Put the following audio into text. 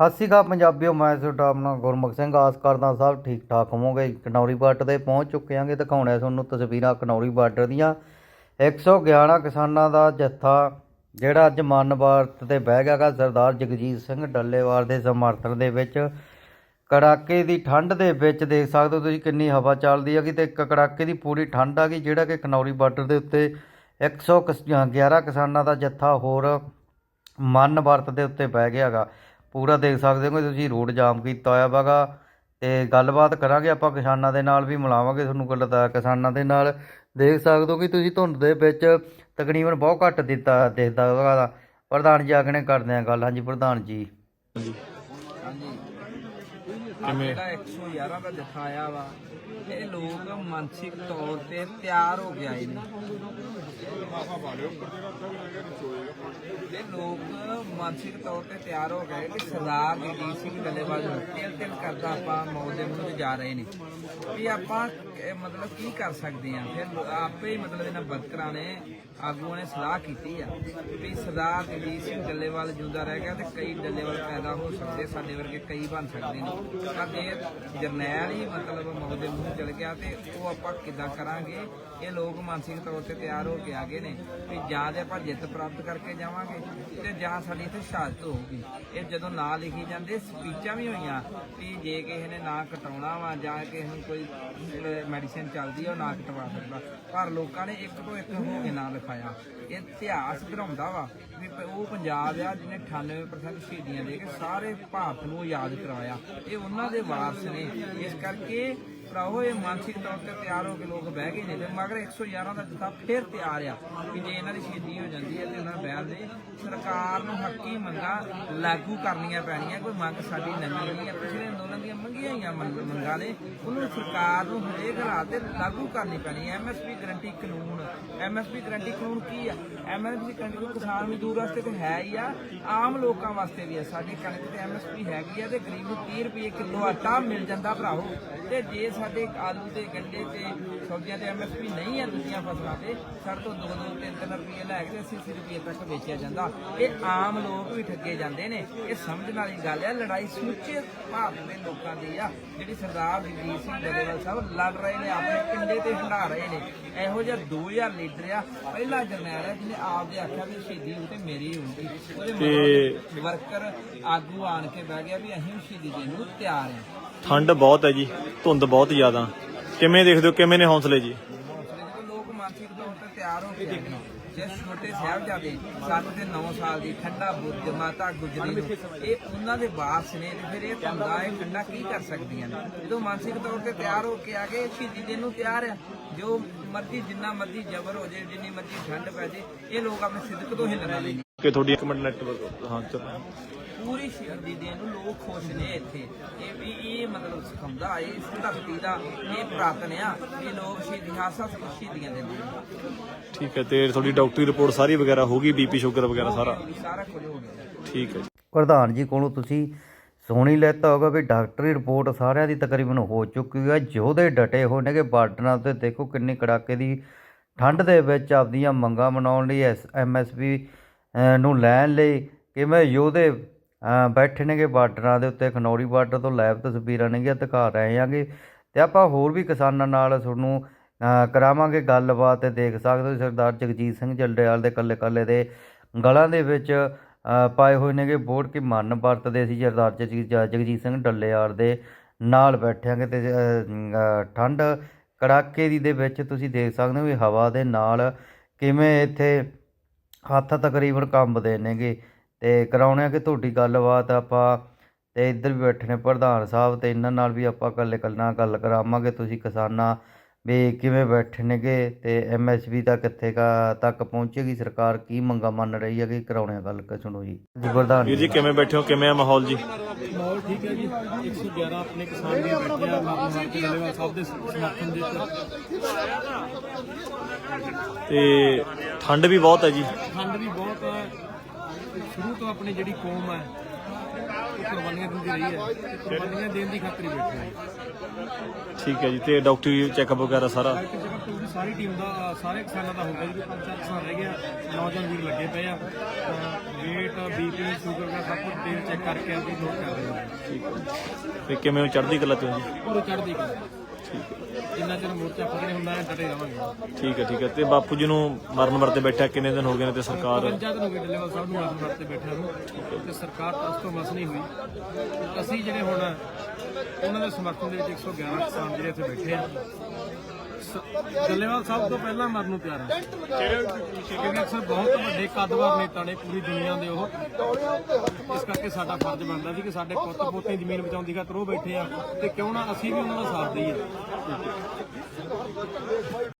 ਸਤਿ ਸ਼੍ਰੀ ਅਕਾਲ ਪੰਜਾਬੀਓ, ਮੈਂ ਤੁਹਾਡਾ ਆਪਣਾ ਗੁਰਮੁਖ ਸਿੰਘ। ਆਸ ਕਰਦਾ ਸਭ ਠੀਕ ਠਾਕ ਹੋਵੋਗੇ। ਕਨੌਰੀ ਬਾਰਡਰ ਤੇ ਪਹੁੰਚ ਚੁੱਕੇ ਆਂਗੇ ਦਿਖਾਉਣੇ ਤੁਹਾਨੂੰ ਤਸਵੀਰਾਂ ਕਨੌਰੀ ਬਾਰਡਰ ਦੀਆਂ। 111 ਕਿਸਾਨਾਂ ਦਾ ਜੱਥਾ, ਜਿਹੜਾ ਅੱਜ ਮਨ ਭਾਰਤ ਤੇ ਬਹਿ ਗਿਆਗਾ ਸਰਦਾਰ ਜਗਜੀਤ ਸਿੰਘ ਡੱਲੇਵਾਲ ਦੇ ਸਮਰਥਨ ਦੇ ਵਿੱਚ। ਕੜਾਕੇ ਦੀ ਠੰਡ ਦੇ ਵਿੱਚ ਦੇਖ ਸਕਦੇ ਹੋ ਤੁਸੀਂ ਕਿੰਨੀ ਹਵਾ ਚੱਲਦੀ ਹੈਗੀ ਤੇ ਇੱਕ ਕੜਾਕੇ ਦੀ ਪੂਰੀ ਠੰਡ ਆ ਗਈ, ਜਿਹੜਾ ਕਿ ਕਨੌਰੀ ਬਾਰਡਰ ਦੇ ਉੱਤੇ 111 ਕਿਸਾਨਾਂ ਦਾ ਜੱਥਾ ਹੋਰ ਮਨ ਵਰਤ ਦੇ ਉੱਤੇ ਬਹਿ ਗਿਆ ਹੈਗਾ ਪੂਰਾ ਦੇਖ ਸਕਦੇ ਹੋ ਕਿ ਤੁਸੀਂ ਰੋਡ ਜਾਮ ਕੀਤਾ ਹੋਇਆ ਵਾਗਾ। ਤੇ ਗੱਲਬਾਤ ਕਰਾਂਗੇ ਆਪਾਂ ਕਿਸਾਨਾਂ ਦੇ ਨਾਲ ਵੀ ਮਿਲਾਵਾਂਗੇ ਤੁਹਾਨੂੰ ਗੱਲ ਦਾ ਕਿਸਾਨਾਂ ਦੇ ਨਾਲ। ਦੇਖ ਸਕਦੇ ਹੋ ਕਿ ਤੁਸੀਂ ਧੁੰਦ ਦੇ ਵਿੱਚ ਤਕਰੀਬਨ ਬਹੁਤ ਘੱਟ ਦਿੱਤਾ ਦਿਖਦਾ ਹੈਗਾ ਪ੍ਰਧਾਨ ਜੀ ਆਗਣੇ ਕਰਦੇ ਆ ਗੱਲ। ਹਾਂਜੀ ਪ੍ਰਧਾਨ ਜੀ। ਹਾਂਜੀ। ਕਿਵੇਂ? ਜਿਹੜਾ 111 ਦਾ ਦਿਖਾਇਆ ਵਾ, ਇਹ ਲੋਕ ਮਾਨਸਿਕ ਤੌਰ ਤੇ ਤਿਆਰ ਹੋ ਗਿਆ ਇਹਨੇ ਇਹ ਲੋਕ ਮਾਨਸਿਕ ਤੌਰ ਤੇ ਤਿਆਰ ਹੋ ਗਏ ਕਿ ਸਰਦਾਰ ਜਗਜੀਤ ਸਿੰਘ ਡੱਲੇਵਾਲ ਨੂੰ ਤਿਲ ਤਿਲ ਕਰਦਾ ਆਪਾਂ ਮੌਤ ਦੇ ਮੂੰਹ 'ਚ ਜਾ ਰਹੇ ਨੇ। ਵੀ ਆਪਾਂ ਇਹ ਮਤਲਬ ਕੀ ਕਰ ਸਕਦੇ ਆ ਫਿਰ ਆਪੇ ਹੀ ਮਤਲਬ ਇਹਨਾਂ ਵਰਕਰਾਂ ਨੇ, ਆਗੂਆਂ ਨੇ ਸਲਾਹ ਕੀਤੀ ਆ ਵੀ ਸਰਦਾਰ ਜਗਜੀਤ ਸਿੰਘ ਡੱਲੇਵਾਲ ਜਿਉਂਦਾ ਰਹਿ ਗਿਆ ਤੇ ਕਈ ਡੱਲੇਵਾਲ ਪੈਦਾ ਹੋ ਸਕਦੇ, ਸਾਡੇ ਵਰਗੇ ਕਈ ਬਣ ਸਕਦੇ ਨੇ। ਪਰ ਜੇ ਜਰਨੈਲ ਹੀ ਮਤਲਬ ਮੌਤ ਦੇ ਮੂੰਹ ਚਲ ਗਿਆ ਤੇ ਉਹ ਆਪਾਂ ਕਿੱਦਾਂ ਕਰਾਂਗੇ? ਇਹ ਲੋਕ ਮਾਨਸਿਕ ਤੌਰ ਤੇ ਤਿਆਰ ਹੋ ਕੇ ਆ ਗਏ ਨੇ ਵੀ ਜਾਂ ਤੇ ਆਪਾਂ ਜਿੱਤ ਪ੍ਰਾਪਤ ਕਰਕੇ ਜਾਵਾਂਗੇ ਤੇ ਜਾਂ ਸਾਡੀ ਇੱਥੇ ਸ਼ਹਾਦਤ ਹੋਊਗੀ। ਇਹ ਜਦੋਂ ਨਾਂ ਲਿਖੀ ਜਾਂਦੇ, ਸਪੀਚਾਂ ਵੀ ਹੋਈਆਂ ਵੀ ਜੇ ਕਿਸੇ ਨੇ ਨਾਂ ਕਟਾਉਣਾ ਵਾ ਜਾਂ ਕਿਸੇ ਨੂੰ ਕੋਈ ਮੈਡੀਸਿਨ ਚੱਲਦੀ ਆ, ਉਹ ਨਾਂ ਕਟਵਾ ਸਕਦਾ। ਪਰ ਲੋਕਾਂ ਨੇ ਇੱਕ ਤੋਂ ਇੱਕ ਹੋ ਕੇ ਨਾਂ ਲਿਖਾਇਆ। ਇਹ ਇਤਿਹਾਸ ਘਰਾਉਂਦਾ ਵਾ ਵੀ ਉਹ ਪੰਜਾਬ ਆ ਜਿਹਨੇ 98% ਸ਼ਹੀਦੀਆਂ ਦੇ ਕੇ ਸਾਰੇ ਭਾਰਤ ਨੂੰ ਆਜ਼ਾਦ ਕਰਵਾਇਆ। ਇਹ ਉਹਨਾਂ ਦੇ ਵਾਰਸ ਨੇ। ਇਸ ਕਰਕੇ ਭਰਾਵੋ, ਇਹ ਮਾਨਸਿਕ ਤੌਰ ਤੇ ਤਿਆਰ ਹੋ ਕੇ ਲੋਕ ਬਹਿ ਗਏ ਨੇ ਤੇ ਮਗਰ 111 ਦਾ ਜਥਾ ਫੇਰ ਤਿਆਰ ਆ ਕਿ ਜੇ ਇਹਨਾਂ ਦੀ ਸ਼ਹੀਦੀ ਹੋ ਜਾਂਦੀ ਹੈ ਤੇ ਉਹਨਾਂ ਬਹਿਲ ਦੇ ਸਰਕਾਰ ਨੂੰ ਹੱਕੀ ਮੰਗਾਂ ਲਾਗੂ ਕਰਨੀਆਂ ਪੈਣੀਆਂ, ਕੋਈ ਮੰਗ ਸਾਡੀ ਨਵੀਂ ਨਹੀਂ ਹੈ। ਪਿਛਲੇ ਅੰਦੋਲਨ ਦੀਆਂ ਮੰਗੀਆਂ ਹੋਈਆਂ ਮੰਗ- ਮੰਗਾਂ ਨੇ, ਉਹਨੂੰ ਸਰਕਾਰ ਨੂੰ ਹਰੇਕ ਹਾਲਾਤ ਤੇ ਲਾਗੂ ਕਰਨੀ ਪੈਣੀ ਹੈ। ਐਮਐਸਪੀ ਗਰੰਟੀ ਕਾਨੂੰਨ ਐਮਐਸਪੀ ਗਰੰਟੀ ਕਾਨੂੰਨ ਕੀ ਆ? ਐਮਐਸਪੀ ਗਰੰਟੀ ਕਾਨੂੰਨ ਕਿਸਾਨ ਮਜ਼ਦੂਰ ਵਾਸਤੇ ਤਾਂ ਹੈ ਹੀ ਆ, ਆਮ ਲੋਕਾਂ ਵਾਸਤੇ ਵੀ ਆ। ਸਾਡੀ ਕਣਕ ਤੇ ਐਮਐਸਪੀ ਹੈਗੀ ਆ ਤੇ ਗਰੀਬ ਨੂੰ 30 ਰੁਪਏ ਕਿਲੋ ਆਟਾ ਮਿਲ ਜਾਂਦਾ ਭਰਾਵੋ। ਤੇ ਜੇ ਸਾਡੇ ਆਲੂ ਤੇ, ਗੰਡੇ ਤੇ, ਸਬਜ਼ੀਆਂ ਤੇ ਐਮਐਸਪੀ ਨਹੀਂ ਆ ਦੂਜੀਆਂ ਫਸਲਾਂ ਤੇ, ਸਾਡੇ ਤੋਂ 2 2 3 3 ਰੁਪਏ ਲੈ ਕੇ 80 80 ਰੁਪਏ ਤੱਕ ਵੇਚਿਆ ਜਾਂਦਾ। ਇਹ ਆਮ ਲੋਕ ਵੀ ਠੱਗੇ ਜਾਂਦੇ ਨੇ। ਇਹ ਸਮਝਣ ਵਾਲੀ ਗੱਲ ਹੈ ਲੜਾਈ ਸਮੁੱਚੇ ਭਾਰਤ ਦੇ ਲੋਕਾਂ ਦੀ ਆ। ਜਿਹੜੀ ਸਰਦਾਰ ਜਗਜੀਤ ਸਿੰਘ ਡੱਲੇਵਾਲ ਸਾਹਿਬ ਲੜ ਰਹੇ ਨੇ ਆਪਣੇ ਪਿੰਡੇ ਤੇ ਹੰਡਾ ਰਹੇ ਨੇ। ਇਹੋ ਜਿਹਾ 2000 ਲੀਡਰ ਆ ਪਹਿਲਾ ਜਰਨੈਲ ਹੈ ਜਿਹਨੇ ਆਪਦੇ ਆਖਿਆ ਵੀ ਸ਼ਹੀਦੀ ਹੋਊ ਤੇ ਮੇਰੀ ਹੋਊਗੀ ਉਹਦੇ ਵਰਕਰ ਆਗੂ ਆਣ ਕੇ ਬਹਿ ਗਿਆ ਵੀ ਅਸੀਂ ਸ਼ਹੀਦੀ ਦੇਣ ਨੂੰ ਤਿਆਰ ਹਾਂ ਠੰਡ ਬਹੁਤ ਹੈ ਜੀ ਧੁੰਦ ਬਹੁਤ ਜ਼ਿਆਦਾ। ਕਿਵੇਂ ਦੇਖਦੇ ਹੋ ਕਿਵੇਂ ਨੇ ਹੌਸਲੇ ਜੀ? ਲੋਕ ਮਾਨਸਿਕ ਤੌਰ ਤੇ ਤਿਆਰ ਹੋ ਕੇ ਦੇਖਣਾ ਛੋਟੇ ਸਾਹਿਬਜ਼ਾਦੇ 7 ਤੇ 9 ਸਾਲ ਦੀ ਠੰਡਾ ਬੁੱਧ ਮਾਤਾ ਗੁਜਰੀ ਨੂੰ। ਇਹ ਉਹਨਾਂ ਦੇ ਵਾਰਸ ਨੇ ਤੇ ਫਿਰ ਇਹ ਧੰਦਾ ਇਹ ਠੰਡਾ ਕੀ ਕਰ ਸਕਦੀਆਂ ਨੇ? ਜਦੋਂ ਮਾਨਸਿਕ ਤੌਰ ਤੇ ਤਿਆਰ ਹੋ ਕੇ ਆ ਗਏ, ਸ਼ਹੀਦੀ ਦੇਣ ਨੂੰ ਤਿਆਰ ਆ। ਜੋ ਮਰਜ਼ੀ, ਜਿੰਨਾ ਮਰਜ਼ੀ ਜ਼ਬਰ ਹੋ ਜਾਏ ਜਿੰਨੀ ਮਰਜ਼ੀ ਠੰਡ ਪੈ ਜਾਏ ਇਹ ਲੋਕ ਆਪਣੇ ਸਿੱਧਕ ਤੋਂ ਹਿੱਲਣਾ ਨਹੀਂ ਕਿ ਤੁਹਾਡੀ ਇੱਕ ਮਿੰਟ ਨੈਟਵਰਕ ਹਾਂ, ਚੱਲ। ਪੂਰੀ ਸ਼ਹੀਦੀ ਦੇਣ ਨੂੰ ਲੋਕ ਖੁਸ਼ ਨੇ ਇੱਥੇ। ਇਹ ਵੀ ਇਹ ਮਤਲਬ ਸਿਖਾਉਂਦਾ ਇਹ ਧਰਤੀ ਦਾ ਇਹ ਪ੍ਰਾਤਨ ਆ ਇਹ ਲੋਕ ਸ਼ਹੀਦੀ ਹਾਸਾ ਸ਼ਹੀਦੀਆਂ ਨੇ ਠੀਕ ਹੈ ਤੇ ਤੁਹਾਡੀ ਡਾਕਟਰੀ ਰਿਪੋਰਟ ਸਾਰੀ ਵਗੈਰਾ ਹੋ ਗਈ ਬੀਪੀ ਸ਼ੂਗਰ ਵਗੈਰਾ ਸਾਰਾ? ਸਾਰਾ ਕੁਝ ਹੋ ਗਿਆ। ਠੀਕ ਹੈ ਜੀ। ਪ੍ਰਧਾਨ ਜੀ ਕੋਲੋਂ ਤੁਸੀਂ ਸੁਣੀ ਲੈਤਾ ਹੋਗਾ ਵੀ ਡਾਕਟਰੀ ਰਿਪੋਰਟ ਸਾਰਿਆਂ ਦੀ ਤਕਰੀਬਨ ਹੋ ਚੁੱਕੀ ਹੈ। ਯੋਧੇ ਡਟੇ ਹੋਏ ਨੇਗੇ ਬਾਰਡਰਾਂ ਤੇ ਦੇਖੋ ਕਿੰਨੀ ਕੜਾਕੇ ਦੀ ਠੰਡ ਦੇ ਵਿੱਚ ਆਪਦੀਆਂ ਮੰਗਾਂ ਮਨਾਉਣ ਲਈ ਐਮਐਸਪੀ ਨੂੰ ਲੈਣ ਲਈ ਕਿਵੇਂ ਯੋਧੇ ਬੈਠੇ ਨੇਗੇ ਬਾਰਡਰਾਂ ਦੇ ਉੱਤੇ, ਖਨੌਰੀ ਬਾਰਡਰ ਤੋਂ ਲਾਈਵ ਤਸਵੀਰਾਂ ਨੇਗੀਆਂ ਦਿਖਾ ਰਹੇ ਹਾਂਗੇ ਤੇ ਆਪਾਂ ਹੋਰ ਵੀ ਕਿਸਾਨਾਂ ਨਾਲ ਤੁਹਾਨੂੰ ਕਰਾਵਾਂਗੇ ਗੱਲਬਾਤ ਤੇ ਦੇਖ ਸਕਦੇ ਹੋ ਸਰਦਾਰ ਜਗਜੀਤ ਸਿੰਘ ਜਲਡੇਵਾਲ ਦੇ ਕੱਲੇ ਕੱਲੇ ਦੇ ਗਲਾਂ ਦੇ ਵਿੱਚ ਪਾਏ ਹੋਏ ਨੇਗੇ ਬੋਰਡ ਕਿ ਮਨ ਵਰਤਦੇ ਸੀ ਸਰਦਾਰ ਜਗਜੀਤ ਜਗਜੀਤ ਸਿੰਘ ਡੱਲੇਆਲ ਦੇ ਨਾਲ ਬੈਠਿਆਂਗੇ ਤੇ ਠੰਡ ਕੜਾਕੇ ਦੀ ਦੇ ਵਿੱਚ ਤੁਸੀਂ ਦੇਖ ਸਕਦੇ ਹੋ ਵੀ ਹਵਾ ਦੇ ਨਾਲ ਕਿਵੇਂ ਇੱਥੇ ਹੱਥ ਤਕਰੀਬਨ ਕੰਬਦੇ ਨੇਗੇ। ਤੇ ਕਰਾਉਣੇ ਆ ਕਿ ਤੁਹਾਡੀ ਗੱਲਬਾਤ ਆਪਾਂ ਤੇ ਇੱਧਰ ਵੀ ਬੈਠੇ ਨੇ ਪ੍ਰਧਾਨ ਸਾਹਿਬ ਤੇ ਇਹਨਾਂ ਨਾਲ ਵੀ ਆਪਾਂ ਇਕੱਲੇ ਕੱਲਾਂ ਗੱਲ ਕਰਾਵਾਂਗੇ। ਤੁਸੀਂ ਕਿਸਾਨਾਂ ਵੀ ਕਿਵੇਂ ਬੈਠੇ ਨੇਗੇ ਤੇ ਐਮਐਸਪੀ ਦਾ ਕਿੱਥੇ ਕਾ ਤੱਕ ਪਹੁੰਚੇਗੀ? ਸਰਕਾਰ ਕੀ ਮੰਗਾ ਮੰਨ ਰਹੀ ਹੈ ਕਿ ਕਰਾਉਣੇ ਆ ਗੱਲ? ਕਿ ਸੁਣੋ ਜੀ। ਜੀ ਪ੍ਰਧਾਨ ਵੀਰ ਜੀ ਕਿਵੇਂ ਬੈਠੇ ਹੋ? ਕਿਵੇਂ ਆ ਮਾਹੌਲ ਜੀ? ਮਾਹੌਲ ਠੀਕ ਹੈ ਜੀ। 111 ਆਪਣੇ ਕਿਸਾਨ ਵੀ ਬੈਠੇ ਆ ਦੇ ਸਮਰਥਨ ਦੇ ਤੇ ਠੰਡ ਵੀ ਬਹੁਤ ਹੈ ਜੀ। ਠੰਡ ਵੀ ਬਹੁਤ ਹੈ। ਸ਼ੁਰੂ ਤੋਂ ਆਪਣੀ ਜਿਹੜੀ ਕੌਮ ਹੈ ਕੁਰਬਾਨੀਆਂ ਦਿੰਦੀ ਰਹੀ ਹੈ। ਤੇ ਕੁਰਬਾਨੀਆਂ ਦੇਣ ਦੀ ਖਾਤਰ ਹੀ ਬੈਠੇ ਆ ਠੀਕ ਹੈ ਜੀ ਤੇ ਡਾਕਟਰੀ ਚੈੱਕਅਪ ਵਗੈਰਾ ਸਾਰਾ? ਕਿਸੇ ਪੂਰੀ ਸਾਰੀ ਟੀਮ ਦਾ ਸਾਰੇ ਕਿਸਾਨਾਂ ਦਾ ਹੁੰਦਾ ਜੀ। ਪੰਜ ਚਾਰ ਕਿਸਾਨ ਰਹਿ ਗਿਆ ਨੌਜਵਾਨ ਵੀਰ ਲੱਗੇ ਪਏ ਆ। weight ਬੀਪੀ ਸ਼ੂਗਰ ਦਾ ਸਭ ਕੁਝ ਤੇਲ ਚੈੱਕ ਕਰਕੇ ਅਸੀਂ ਨੋਟ ਕਰ ਰਹੇ ਹਾਂ। ਤੇ ਕਿਵੇਂ ਉਹ ਚੜ੍ਹਦੀ ਕਲਾ ਤੋਂ ਜੀ? ਪੂਰੇ ਚੜ੍ਹਦੀ ਕਲਾ। ਜਿੰਨਾ ਚਿਰ ਮੋਰਚਾ ਫਕੜੇ ਹੁੰਦਾ ਹੈ ਡਟੇ ਰਵਾਂਗੇ ਠੀਕ ਹੈ ਠੀਕ ਹੈ। ਤੇ ਬਾਪੂ ਜੀ ਨੂੰ ਮਰਨ ਵਰਤੇ ਬੈਠਾ ਕਿੰਨੇ ਦਿਨ ਹੋ ਗਏ ਨੇ ਤੇ ਸਰਕਾਰ ਪੰਚਾਇਤ ਨੂੰ ਲੈਵਲ ਸਾਹਿਬ ਨੂੰ ਆਦਮ ਵਰਤੇ ਬੈਠਿਆਂ ਨੂੰ। ਤੇ ਸਰਕਾਰ ਤਾਂ ਉਸ ਤੋਂ ਮਸ ਨਹੀਂ ਹੋਈ। ਅਸੀਂ ਜਿਹੜੇ ਹੁਣ ਉਹਨਾਂ ਦੇ ਸਮਰਥਨ ਦੇ ਵਿੱਚ 111 ਕਿਸਾਨ ਜਿਹੜੇ ਇੱਥੇ ਬੈਠੇ ਆ। ਸ- ਸਾਹਿਬ ਤੋਂ ਪਹਿਲਾਂ ਮਰਨ ਨੂੰ ਤਿਆਰ ਆ। ਕਿਉਂਕਿ ਅਕਸਰ ਬਹੁਤ ਵੱਡੇ ਕੱਦਵਾਰ ਨੇਤਾ ਨੇ ਪੂਰੀ ਦੁਨੀਆ ਦੇ ਉਹ। ਇਸ ਕਰਕੇ ਸਾਡਾ ਫਰਜ਼ ਬਣਦਾ ਸੀ ਕਿ ਸਾਡੇ ਪੁੱਤ ਪੋਤੇ ਜ਼ਮੀਨ ਬਚਾਉਣ ਦੀ ਖਾਤਰ ਉਹ ਬੈਠੇ ਆ ਤੇ ਕਿਉਂ ਨਾ ਅਸੀਂ ਵੀ ਉਹਨਾਂ ਦਾ ਸਾਥ ਦਈਏ।